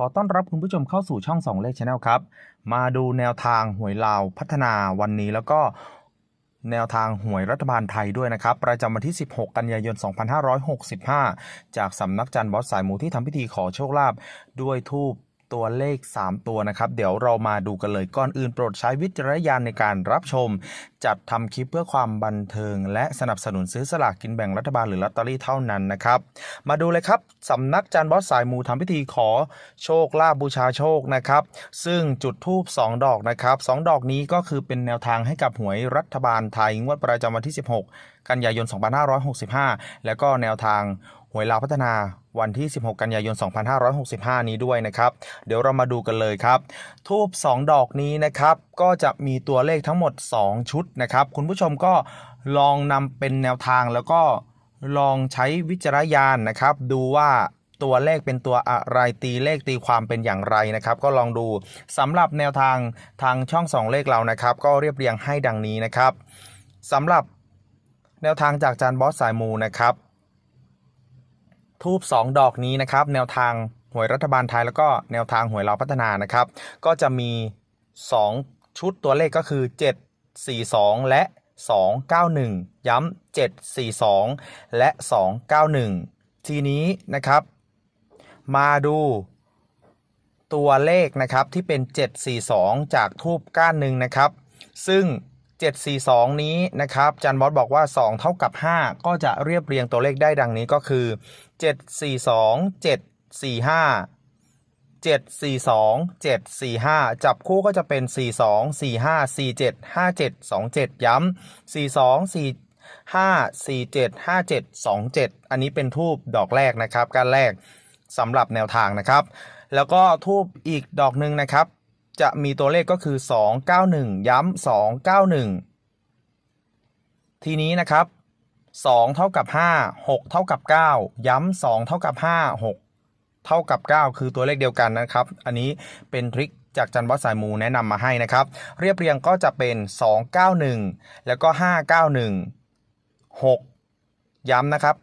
ขอต้อนรับคุณผู้ชมเข้าสู่ช่องสองเลขชาแนลครับ มาดูแนวทางหวยลาวพัฒนาวันนี้แล้วก็แนวทางหวยรัฐบาลไทยด้วยนะครับ ประจำวันที่ 16 กันยายน 2565 จากสำนักจันทร์บอสสายหมูที่ทำพิธีขอโชคลาภด้วยทูบ ตัวเลข 3 ตัวนะครับ เดี๋ยวเรามาดูกันเลยก่อนอื่นโปรดใช้วิจารณญาณในการรับชม จัดทำคลิปเพื่อความบันเทิง และสนับสนุนซื้อสลากกินแบ่งรัฐบาลหรือลอตเตอรี่เท่านั้นนะครับ มาดูเลยครับสำนักจันทร์บอสสายมูทำพิธีขอโชคลาภบูชาโชคนะครับ ซึ่งจุดทูบ2ดอกนะครับ 2 ดอกนี้ก็คือเป็นแนวทางให้กับหวยรัฐบาลไทยงวดประจำวันที่ 16 กันยายน 2565 แล้วก็แนวทาง วยลาวพัฒนาวันที่ 16 กันยายน 2565 นี้ด้วยนะครับ เดี๋ยวเรามาดูกันเลยครับ ทูบ2 ดอกนี้นะครับ ก็จะมีตัวเลขทั้งหมด 2 ชุดนะครับ คุณผู้ชมก็ลองนำเป็นแนวทางแล้วก็ลองใช้วิจารณญาณนะครับ ดูว่าตัวเลขเป็นตัวอะไรตีเลขตีความเป็นอย่างไรนะครับ ก็ลองดูสำหรับแนวทางทางช่องสองเลขเรานะครับ ก็เรียบเรียงให้ดังนี้นะครับสำหรับแนวทางจากจานบอสสายมูนะครับ ทูบ2ดอกนี้นะครับ แนวทางหวยรัฐบาลไทยแล้วก็แนวทางหวยเราพัฒนานะครับ ก็จะมี 2 ชุดตัวเลขก็คือ 7 4 2 และ 291 ย้ำ7 4 2 และ 291 ทีนี้นะครับ มาดูตัวเลขนะครับที่เป็น 742 จากทูบก้านหนึ่งนะครับ ซึ่ง 742 นี้นะครับจันบอสบอกว่า 2 เท่ากับ 5 ก็จะเรียบเรียงตัวเลขได้ดังนี้ก็คือ 742 745 742 745 จับคู่ก็จะเป็น 42 45 47 57 27 ย้ำ42 45 47 57 27 อันนี้เป็นทูบดอกแรกนะครับการแรกสำหรับแนวทางนะครับ แล้วก็ทูบอีกดอกหนึ่งนะครับ จะมีตัวเลขก็คือ 291 ย้ำ291 ทีนี้นะครับ 2 เท่ากับ 5 6 เท่ากับ 9 ย้ำ2เท่ากับ 5 6 เท่ากับ 9 คือตัวเลขเดียวกันนะครับ อันนี้เป็นทริคจากจันวัดสายมูแนะนำมาให้นะครับ เรียบเรียงก็จะเป็น 291 แล้วก็ 591 6 ย้ำนะครับ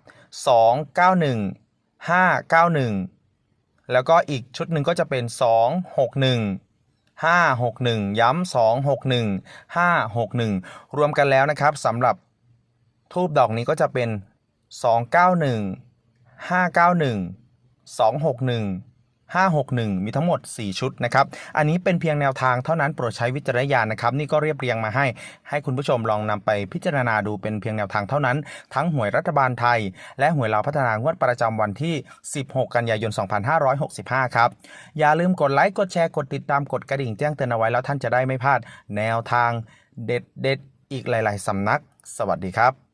291 591 แล้วก็อีกชุดหนึ่งก็จะเป็น 261 561 ย้ำ261 561 รวมกันแล้วนะครับสำหรับทูบดอกนี้ก็จะเป็น 291 591 261 561 มีทั้งหมด 4 ชุดนะครับ อันนี้เป็นเพียงแนวทางเท่านั้นโปรดใช้วิจารณญาณนะครับ นี่ก็เรียบเรียงมาให้ ให้คุณผู้ชมลองนำไปพิจารณาดูเป็นเพียงแนวทางเท่านั้น ทั้งหวยรัฐบาลไทย และหวยลาวพัฒนางวดประจำวันที่ 16 กันยายน 2565 ครับ อย่าลืมกดไลค์กดแชร์กดติดตามกดกระดิ่งแจ้งเตือนเอาไว้แล้วท่านจะได้ไม่พลาดแนวทางเด็ดๆอีกหลาย ๆสำนัก สวัสดีครับ